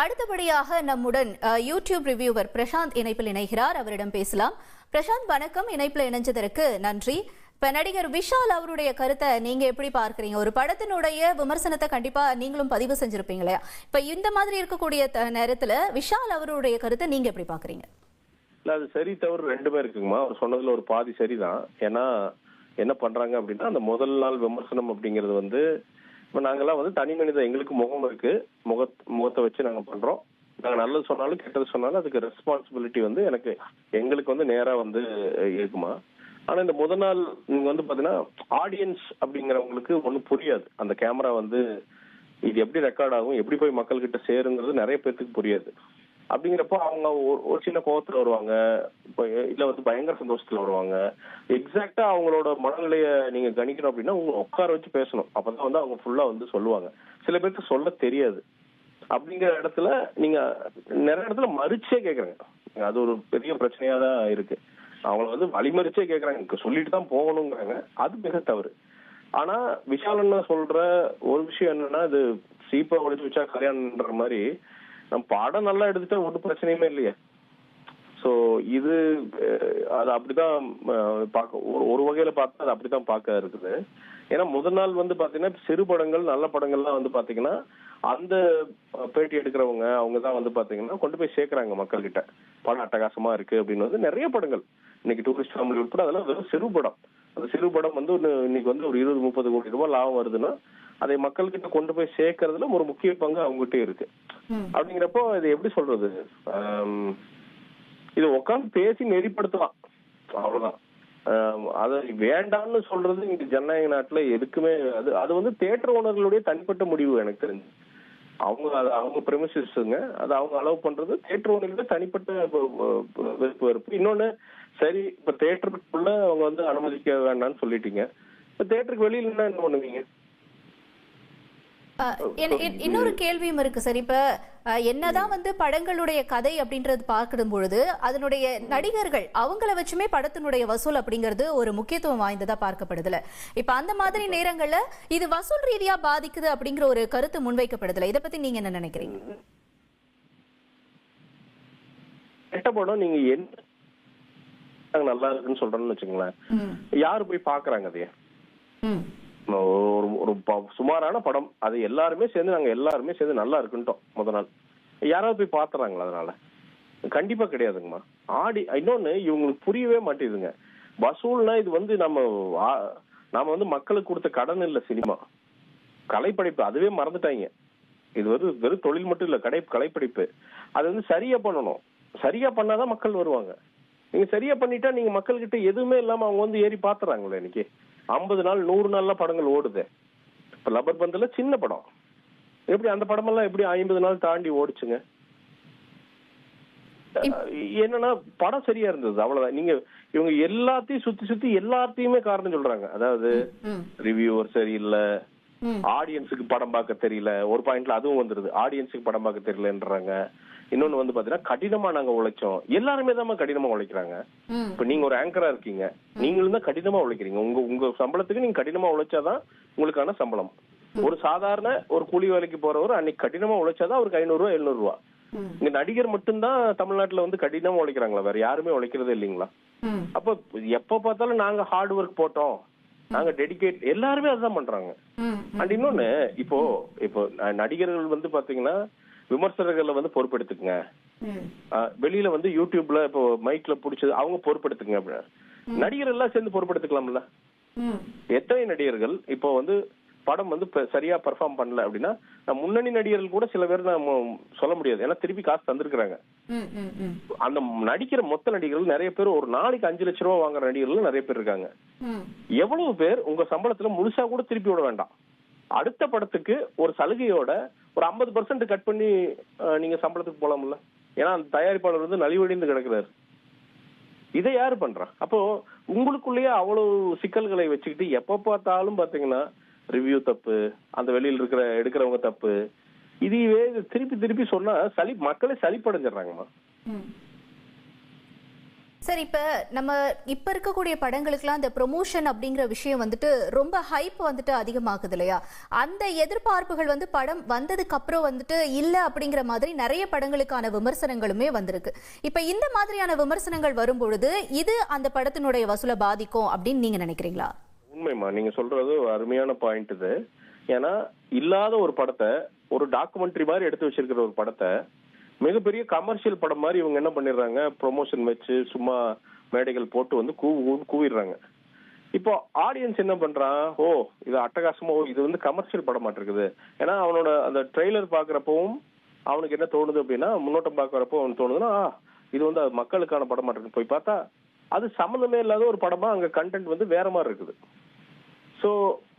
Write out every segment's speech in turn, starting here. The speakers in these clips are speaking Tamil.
அடுத்தபடியாக நம்முடன் யூடியூப் ரிவ்யூவர் பிரசாந்த் இணைப்பில் இணைகிறார். அவரிடம் பேசலாம். பிரசாந்த் வணக்கம். இணைப்பில் இணைஞ்சதற்கு நன்றி. இப்ப நடிகர் விஷால் அவருடைய கருத்தை நீங்க எப்படி பார்க்கறீங்க? ஒரு படத்தினுடைய விமர்சனத்தை கண்டிப்பா நீங்களும் பதிவு செஞ்சிருப்பீங்க இல்லையா? இப்ப இந்த மாதிரி இருக்கக்கூடிய நேரத்துல விஷால் அவருடைய கருத்தை நீங்க எப்படி பாக்குறீங்க இல்ல அது சரி தவறு ரெண்டுமே இருக்குங்கம்மா. அவர் சொன்னதுல ஒரு பாதி சரிதான். ஏன்னா என்ன பண்றாங்க அப்படின்னா அந்த முதல் நாள் விமர்சனம் அப்படிங்கிறது வந்து இப்போ நாங்கெல்லாம் வந்து தனி மனித எங்களுக்கு முகம் இருக்கு. முக முகத்தை வச்சு நாங்கள் பண்றோம். நாங்கள் நல்லது சொன்னாலும் கெட்டது சொன்னாலும் அதுக்கு ரெஸ்பான்சிபிலிட்டி வந்து எனக்கு எங்களுக்கு வந்து நேரா வந்து இருக்குமா? ஆனா இந்த முதல் நாள் நீங்க வந்து பாத்தீங்கன்னா ஆடியன்ஸ் அப்படிங்கிறவங்களுக்கு ஒன்றும் புரியாது. அந்த கேமரா வந்து இது எப்படி ரெக்கார்ட் ஆகும் எப்படி போய் மக்கள்கிட்ட சேருங்கிறது நிறைய பேர்த்துக்கு புரியாது. அப்படிங்கிறப்போ அவங்க ஒரு- ஒரு சின்ன கோபத்துல வருவாங்க. இப்போ இல்ல வந்து பயங்கர சந்தோஷத்துல வருவாங்க. எக்ஸாக்டா அவங்களோட மனநிலைய நீங்க கணிக்கணும் அப்படின்னா உங்க உட்கார வச்சு பேசணும். அப்பதான் வந்து அவங்க ஃபுல்லா வந்து சொல்லுவாங்க. சில பேருக்கு சொல்ல தெரியாது. அப்படிங்கிற இடத்துல நீங்க நிறைய இடத்துல மறிச்சே கேக்குறாங்க. அது ஒரு பெரிய பிரச்சனையா தான் இருக்கு. அவங்கள வந்து வழிமறிச்சே கேக்குறாங்க. சொல்லிட்டு தான் போகணுங்கிறாங்க. அது மிக தவறு. ஆனா விஷால் அண்ணா சொல்ற ஒரு விஷயம் என்னன்னா இது சீப்பா ஒழிச்சு வச்சா கல்யாணம்ன்ற மாதிரி நம்ம படம் நல்லா எடுத்துட்டா ஒன்றும் பிரச்சனையுமே இல்லையே. ஸோ இது அது அப்படிதான் பார்க்க ஒரு- ஒரு வகையில பார்த்தா அது அப்படிதான் பார்க்க இருக்குது. ஏன்னா முதல் நாள் வந்து பாத்தீங்கன்னா சிறு படங்கள் நல்ல படங்கள்லாம் வந்து பாத்தீங்கன்னா அந்த பேட்டி எடுக்கிறவங்க அவங்க தான் வந்து பாத்தீங்கன்னா கொண்டு போய் சேர்க்கறாங்க மக்கள் கிட்ட படம் அட்டகாசமா இருக்கு அப்படின்னு வந்து நிறைய படங்கள். இன்னைக்கு டூரிஸ்ட் ஃபேமிலி உட்பட அதெல்லாம் வெறும் சிறு படம். அந்த சிறு படம் வந்து இன்னைக்கு வந்து ஒரு இருபது முப்பது கோடி ரூபாய் லாபம் வருதுன்னா அதை மக்கள் கிட்ட கொண்டு போய் சேர்க்கறதுல ஒரு முக்கிய பங்கு அவங்ககிட்ட இருக்கு. அப்படிங்கிறப்போ இது எப்படி சொல்றது? இது உட்காந்து பேசி நெறிப்படுத்தலாம். அவ்வளவுதான். அது வேண்டாம்னு சொல்றது இங்க ஜனநாயக நாட்டுல எதுக்குமே அது அது வந்து தேட்டர் ஓனர்களுடைய தனிப்பட்ட முடிவு எனக்கு தெரிஞ்சு. அவங்க அது அவங்க பிரமிசஸ்ங்க அது அவங்க அலோவ் பண்றது தேட்டர் ஓனர்களுடைய தனிப்பட்ட வெறுப்பு வெறுப்பு. இன்னொன்னு சரி இப்ப தேட்டருக்குள்ள அவங்க வந்து அனுமதிக்க வேண்டாம்னு சொல்லிட்டீங்க. இப்ப தேட்டருக்கு வெளியில என்ன என்ன பண்ணுவீங்க? இன்னொரு கேள்வியும் இருக்கு சார். இப்ப என்னதான் வந்து படங்களுடைய கதை அப்படின்றது பார்க்கிடும் பொழுது அதனுடைய நடிகர்கள் அவங்கள வச்சுமே படத்தினுடைய வசூல் அப்படிங்கிறது ஒரு முக்கியத்துவம் வாய்ந்ததா பார்க்கப்படுதுல. இப்ப அந்த மாதிரி நேரங்கள்ல இது வசூல் ரீதியா பாதிக்குது அப்படிங்கிற ஒரு கருத்து முன்வைக்கப்படுதுல இத பத்தி நீங்க என்ன நினைக்கிறீங்க? கெட்ட படம் நீங்க என்ன நல்லா இருக்குன்னு சொல்றேன்னு வச்சுங்களேன் யாரு போய் பாக்குறாங்க அதைய? ஒரு ஒரு சுமாரான படம். அது எல்லாருமே சேர்ந்து நாங்க எல்லாருமே சேர்ந்து நல்லா இருக்குன்ட்டோம் முத நாள். யாராவது போய் பாத்துறாங்களா அதனால? கண்டிப்பா கிடையாதுங்கம்மா. ஆடி இன்னொன்னு இவங்களுக்கு புரியவே மாட்டேங்குதுங்க வசூல்னா இது வந்து நம்ம நாம வந்து மக்களுக்கு கொடுத்த கடன் இல்ல சினிமா. கலைப்படைப்பு அதுவே மறந்துட்டாங்க. இது வந்து வெறும் தொழில் மட்டும் இல்ல கடை கலைப்படைப்பு. அது வந்து சரியா பண்ணணும். சரியா பண்ணாதான் மக்கள் வருவாங்க. நீங்க சரியா பண்ணிட்டா நீங்க மக்கள் கிட்ட எதுவுமே இல்லாம அவங்க வந்து ஏறி பாத்துறாங்களே இன்னைக்கு. ஐம்பது நாள் நூறு நாள்ல படங்கள் ஓடுது. இப்ப லப்பர் பந்துல சின்ன படம். எப்படி அந்த படமெல்லாம் எப்படி ஐம்பது நாள் தாண்டி ஓடுச்சுங்க? என்னன்னா படம் சரியா இருந்தது அவ்வளவுதான். நீங்க இவங்க எல்லாத்தையும் சுத்தி சுத்தி எல்லாத்தையுமே காரணம் சொல்றாங்க. அதாவது ரிவ்யூவர் சரியில்லை. ஆடியன்ஸுக்கு படம் பார்க்க தெரியல. ஒரு பாயிண்ட்ல அதுவும் வந்துருது. ஆடியன்ஸுக்கு படம் பார்க்க தெரியலன்றாங்க. இன்னொன்னு வந்து பாத்தீங்கன்னா கடினமா நாங்க உழைச்சோம். எல்லாருமே தான் கடினமா உழைக்கிறாங்க. இப்ப நீங்க ஒரு ஆங்கரா இருக்கீங்க. நீங்களும் தான் கடினமா உழைக்கிறீங்க. உங்க உங்க சம்பளத்துக்கு நீங்க கடினமா உழைச்சாதான் உங்களுக்கான சம்பளம். ஒரு சாதாரண ஒரு கூலி வேலைக்கு போறவர் அன்னைக்கு கடினமா உழைச்சாதான் அவருக்கு ஐநூறு ரூபா எழுநூறு ரூபா இங்க நடிகர் மட்டும்தான் தமிழ்நாட்டுல வந்து கடினமா உழைக்கிறாங்களா? வேற யாருமே உழைக்கிறதே இல்லைங்களா? அப்ப எப்ப பார்த்தாலும் நாங்க ஹார்ட் ஒர்க் போட்டோம். நாங்க டெடிகேட் எல்லாருமே அதுதான் பண்றாங்க. அண்ட் இன்னொன்னு இப்போ இப்போ நடிகர்கள் வந்து பாத்தீங்கன்னா விமர்சகர்களை வந்து பொறுப்பெடுத்துக்குங்க வெளியில வந்து யூடியூப்ல இப்போ மைக்ல புடிச்சது அவங்க பொறுப்பெடுத்துக்குங்க அப்படின்னு. நடிகர் எல்லாம் சேர்ந்து பொறுப்பெடுத்துக்கலாம்ல எத்தனை நடிகர்கள் இப்போ வந்து படம் வந்து சரியா பெர்ஃபார்ம் பண்ணல அப்படின்னா முன்னணி நடிகர்கள் கூட சில பேர் நம்ம சொல்ல முடியாது. ஏன்னா திருப்பி காசு தந்திருக்கிறாங்க. அந்த நடிக்கிற மொத்த நடிகர்கள் நிறைய பேர் ஒரு நாளைக்கு அஞ்சு லட்ச ரூபா வாங்குற நடிகர்கள் நிறைய பேர் இருக்காங்க. எவ்வளவு பேர் உங்க சம்பளத்துல முழுசா கூட திருப்பி விட வேண்டாம். அடுத்த படத்துக்கு ஒரு சலுகையோட ஒரு ஐம்பது பர்சன்ட் கட் பண்ணி நீங்க சம்பளத்துக்கு போலாம்ல. ஏன்னா அந்த தயாரிப்பாளர் வந்து நலிவடைந்து கிடக்குறாரு. இதை யாரு பண்றா? அப்போ உங்களுக்குள்ளேயே அவ்வளவு சிக்கல்களை வச்சுக்கிட்டு எப்ப பார்த்தாலும் பாத்தீங்கன்னா ரிவ்யூ தப்பு அந்த வெளியில் இருக்கிற எடுக்கிறவங்க தப்பு. இதுவே திருப்பி திருப்பி சொன்னா சளி மக்களே சலிப்படைஞ்சிடுறாங்கம்மா ம். சார் இப்ப நம்ம இப்ப இருக்கக்கூடிய படங்களுக்குலாம் இந்த ப்ரொமோஷன் அப்படிங்கிற விஷயம் வந்துட்டு ரொம்ப ஹைப் வந்துட்டு அதிகமாகுது இல்லையா? அந்த எதிர்பார்ப்புகள் வந்து படம் வந்ததுக்கு அப்புறம் வந்துட்டு இல்ல அப்படிங்கிற மாதிரி நிறைய படங்களுக்கான விமர்சனங்களுமே வந்திருக்கு. இப்ப இந்த மாதிரியான விமர்சனங்கள் வரும் பொழுது இது அந்த படத்தினுடைய வசூலை பாதிக்கும் அப்படின்னு நீங்க நினைக்கிறீங்களா? உண்மைமா நீங்க சொல்றது ஒரு அருமையான பாயிண்ட் இது. ஏன்னா இல்லாத ஒரு படத்தை ஒரு டாக்குமெண்ட்ரி மாதிரி எடுத்து வச்சிருக்கிற ஒரு படத்தை மிகப்பெரிய கமர்ஷியல் படம் மாதிரி இவங்க என்ன பண்ணிடுறாங்க? ப்ரொமோஷன் வச்சு சும்மா மேடைகள் போட்டு வந்து கூ கூவிடுறாங்க. இப்போ ஆடியன்ஸ் என்ன பண்றான்? ஓ இது அட்டகாசமா ஓ, இது வந்து கமர்ஷியல் படம் மாட்டிருக்குது. ஏன்னா அவனோட அந்த ட்ரெய்லர் பாக்குறப்பவும் அவனுக்கு என்ன தோணுது அப்படின்னா முன்னோட்டம் பாக்குறப்போ அவனுக்கு தோணுதுன்னா இது வந்து அது மக்களுக்கான படம் மாட்டிருக்கு போய் பார்த்தா அது சம்மந்தமே இல்லாத ஒரு படமா அங்க கண்டென்ட் வந்து வேற மாதிரி இருக்குது. சோ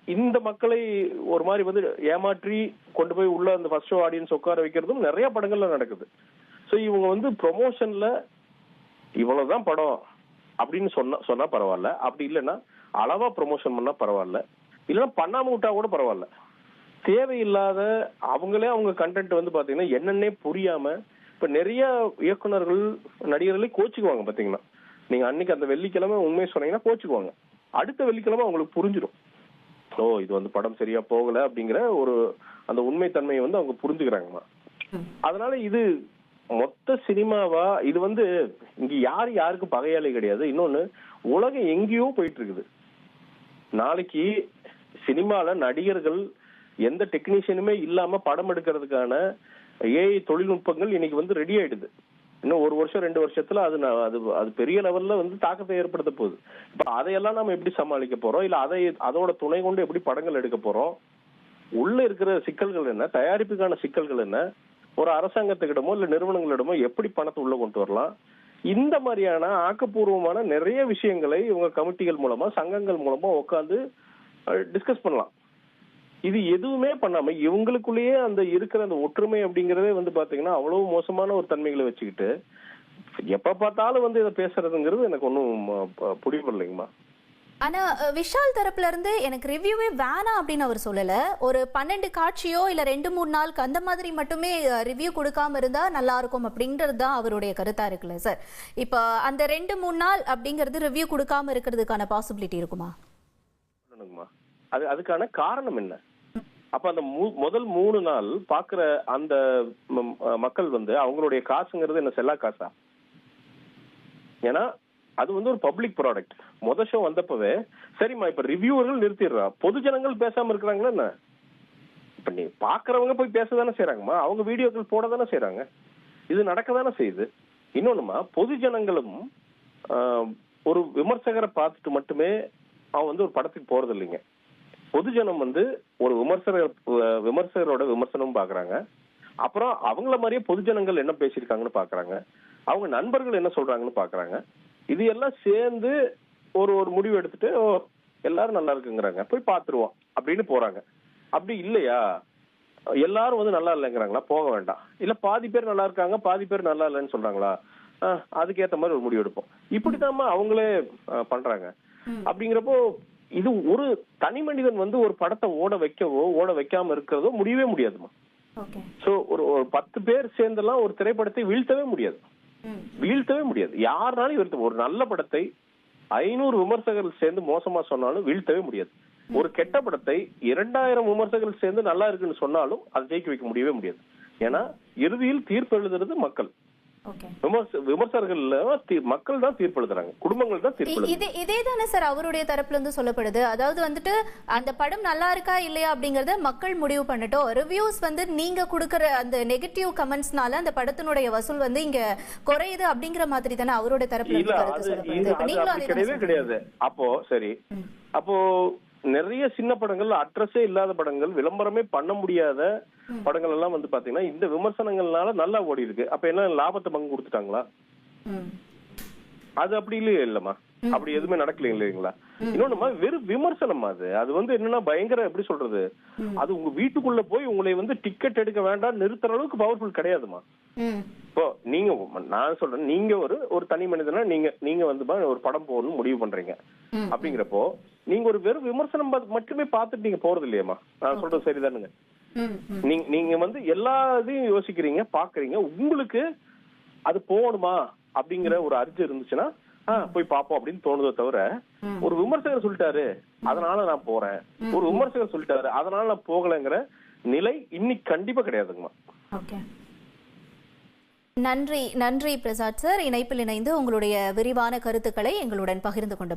இந்த மக்களை ஒரு மாதிரி வந்து ஏமாற்றி கொண்டு போய் உள்ள அந்த ஃபர்ஸ்ட் ஷோ ஆடியன்ஸ் உட்கார வைக்கிறதும் நிறைய படங்கள்ல நடக்குது. சோ இவங்க வந்து ப்ரொமோஷன்ல இவ்வளவுதான் படம் அப்படின்னு சொன்னா சொன்னா பரவாயில்ல. அப்படி இல்லைன்னா அளவா ப்ரொமோஷன் பண்ணா பரவாயில்ல. இல்லைன்னா பண்ணாம விட்டா கூட பரவாயில்ல. தேவையில்லாத அவங்களே அவங்க கண்டென்ட் வந்து பாத்தீங்கன்னா என்னன்னே புரியாம இப்ப நிறைய இயக்குனர்கள் நடிகர்களே கோச்சுக்குவாங்க பாத்தீங்கன்னா. நீங்க அன்னைக்கு அந்த வெள்ளிக்கிழமை உண்மையை சொன்னீங்கன்னா கோச்சுக்குவாங்க. அடுத்த வெள்ளிக்கிழமை அவங்களுக்கு புரிஞ்சிடும் ஓ இது வந்து படம் சரியா போகல அப்படிங்கிற ஒரு அந்த உண்மை தன்மையை வந்து அவங்க புரிஞ்சுக்கிறாங்கம்மா. அதனால இது மொத்த சினிமாவா இது வந்து இங்க யாரு யாருக்கு பகையாளி கிடையாது. இன்னொன்னு உலகம் எங்கேயோ போயிட்டு இருக்குது நாளைக்கு சினிமால நடிகர்கள் எந்த டெக்னீஷியனுமே இல்லாம படம் எடுக்கிறதுக்கான ஏஐ தொழில்நுட்பங்கள் இன்னைக்கு வந்து ரெடி ஆயிடுது. இன்னும் ஒரு வருஷம் ரெண்டு வருஷத்துல அது அது அது பெரிய லெவல்ல வந்து தாக்கத்தை ஏற்படுத்த போகுது. இப்ப அதையெல்லாம் நம்ம எப்படி சமாளிக்க போறோம்? இல்ல அதை அதோட துணை கொண்டு எப்படி படங்கள் எடுக்க போறோம்? உள்ள இருக்கிற சிக்கல்கள் என்ன? தயாரிப்புக்கான சிக்கல்கள் என்ன? ஒரு அரசாங்கத்துக்கிடமோ இல்ல நிறுவனங்களிடமோ எப்படி பணத்தை உள்ள கொண்டு வரலாம்? இந்த மாதிரியான ஆக்கப்பூர்வமான நிறைய விஷயங்களை இவங்க கமிட்டிகள் மூலமா சங்கங்கள் மூலமா உட்காந்து டிஸ்கஸ் பண்ணலாம். இது எதுவுமே பண்ணாம இவங்களுக்குள்ளேயே அந்த இருக்கிற அந்த ஒற்றுமை அப்படிங்கறதே வந்து பாத்தீங்கன்னா அவ்வளவு மோசமான ஒரு தன்மைகளை வச்சுக்கிட்டு எப்ப பார்த்தாலும் வந்து இதை பேசுறதுங்கிறது எனக்கு ஒன்றும் பிடிபடலைங்கம்மா ஆனா விஷால் தரப்புல இருந்து எனக்கு ரிவ்யூவே வேணாம் அப்படின்னு அவர் சொல்லல. ஒரு பன்னெண்டு காட்சியோ இல்ல ரெண்டு மூணு நாளுக்கு அந்த மாதிரி மட்டுமே ரிவ்யூ கொடுக்காம இருந்தா நல்லா இருக்கும் அப்படின்றது தான் அவருடைய கருத்தா இருக்குல்ல சார்? இப்போ அந்த ரெண்டு மூணு நாள் அப்படிங்கிறது ரிவ்யூ கொடுக்காம இருக்கிறதுக்கான பாசிபிலிட்டி இருக்குமா? அது அதுக்கான காரணம் என்ன? அப்ப அந்த மு- முதல் மூணு நாள் பாக்குற அந்த மக்கள் வந்து அவங்களுடைய காசுங்கிறது என்ன செல்லா காசா? ஏன்னா அது வந்து ஒரு பப்ளிக் ப்ராடக்ட் முத ஷோ வந்தப்பவே சரிம்மா இப்ப ரிவ்யூவர்கள் நிறுத்திடுறா. பொது ஜனங்கள் பேசாம இருக்கிறாங்களா என்ன? இப்ப நீ பாக்குறவங்க போய் பேச தானே செய்யறாங்கம்மா அவங்க வீடியோக்கள் போட தானே செய்யறாங்க இது நடக்க தானே செய்யுது. இன்னொன்னுமா பொது ஜனங்களும் ஒரு விமர்சகரை பார்த்துட்டு மட்டுமே அவன் வந்து ஒரு படத்துக்கு போறது இல்லைங்க பொதுஜனம் வந்து ஒரு விமர்சகர் விமர்சகரோட விமர்சனமும் பாக்குறாங்க. அப்புறம் அவங்கள மாதிரியே பொதுஜனங்கள் என்ன பேசியிருக்காங்கன்னு பாக்குறாங்க. அவங்க நண்பர்கள் என்ன சொல்றாங்கன்னு பாக்குறாங்க. இது எல்லாம் சேர்ந்து ஒரு ஒரு முடிவு எடுத்துட்டு எல்லாரும் நல்லா இருக்குங்கிறாங்க. போய் பாத்துருவோம் அப்படின்னு போறாங்க. அப்படி இல்லையா? எல்லாரும் வந்து நல்லா இல்லைங்கிறாங்களா? போக வேண்டாம். இல்ல பாதி பேர் நல்லா இருக்காங்க பாதி பேர் நல்லா இல்லைன்னு சொல்றாங்களா? ஆஹ், அதுக்கேத்த மாதிரி ஒரு முடிவு எடுப்போம். இப்படித்தாம்மா அவங்களே பண்றாங்க. அப்படிங்கிறப்போ இது ஒரு தனி மனிதன் வந்து ஒரு படத்தை ஓட வைக்கவோ ஓட வைக்காம இருக்கிறதோ முடியவே முடியாதுமா சோ ஒரு ஒரு பத்து பேர் சேர்ந்தெல்லாம் ஒரு திரைப்படத்தை வீழ்த்தவே முடியாது. வீழ்த்தவே முடியாது. யாருனாலும் வீழ்த்த ஒரு நல்ல படத்தை ஐநூறு விமர்சகர்கள் சேர்ந்து மோசமா சொன்னாலும் வீழ்த்தவே முடியாது. ஒரு கெட்ட படத்தை இரண்டாயிரம் விமர்சகர்கள் சேர்ந்து நல்லா இருக்குன்னு சொன்னாலும் அதை ஜெயிக்க வைக்க முடியவே முடியாது. ஏன்னா இறுதியில் தீர்ப்பு எழுதுறது மக்கள். விமர்சகர்கள் மக்கள் தான் தீர்ப்பு எழுதுறாங்க குடும்பங்கள் தான் தீர்ப்பு இதே இதே தானே சார் அவருடைய தரப்புல இருந்து சொல்லப்படுது. அதாவது வந்துட்டு அந்த படம் நல்லா இருக்கா இல்லையா அப்படிங்கறத மக்கள் முடிவு பண்ணட்டும். ரிவ்யூஸ் வந்து நீங்க கொடுக்கற அந்த நெகட்டிவ் கமெண்ட்ஸ்னால அந்த படத்தினுடைய வசூல் வந்து இங்க குறையுது அப்படிங்கிற மாதிரி தானே அவருடைய தரப்புல இருந்து கருத்து சொல்லப்படுது. நீங்களும் கிடையவே கிடையாது. அப்போ சரி. அப்போ நிறைய சின்ன படங்கள் அட்ரஸே இல்லாத படங்கள் விளம்பரமே பண்ண முடியாத படங்கள் எல்லாம் வந்து பாத்தீங்கன்னா இந்த விமர்சனங்கள்னால நல்லா ஓடி இருக்கு அப்ப என்ன லாபத்தை பங்கு கொடுத்துட்டாங்களா? அது அப்படி இல்லையே இல்லம்மா. அப்படி எதுவுமே நடக்கல இல்லைங்களா? இன்னொன்னுமா வெறும் விமர்சனம் அது. அது வந்து என்னன்னா பயங்கர எப்படி சொல்றது? அது உங்க வீட்டுக்குள்ள போய் உங்களை வந்து டிக்கெட் எடுக்க வேண்டாம் நிறுத்துற அளவுக்கு பவர்ஃபுல் கிடையாதுமா இப்போ நீங்க நான் சொல்றேன் நீங்க ஒரு ஒரு தனி மனிதனா நீங்க நீங்க வந்து ஒரு படம் போகணும்னு முடிவு பண்றீங்க. அப்படிங்கிறப்போ நீங்க ஒரு வெறும் விமர்சனம் மட்டுமே பார்த்துட்டு நீங்க போறது இல்லையம்மா. நான் சொல்றது சரிதானுங்க. நீங்க நீங்க வந்து எல்லா இதையும் யோசிக்கிறீங்க பாக்குறீங்க உங்களுக்கு அது போகணுமா அப்படிங்கிற ஒரு அர்ஜி இருந்துச்சுன்னா போய் பார்ப்போம் அப்படின்னு தோணுதே தவிர ஒரு விமர்சகர் சொல்லிட்டாரு அதனால நான் போறேன். ஒரு விமர்சகர் சொல்லிட்டாரு அதனால நான் போகலைங்கிற நிலை இன்னைக்கு கண்டிப்பா கிடையாதுங்கம்மா. நன்றி நன்றி பிரசாத் சார். இணைப்பில் இணைந்து உங்களுடைய விரிவான கருத்துக்களை எங்களுடன் பகிர்ந்து கொண்டு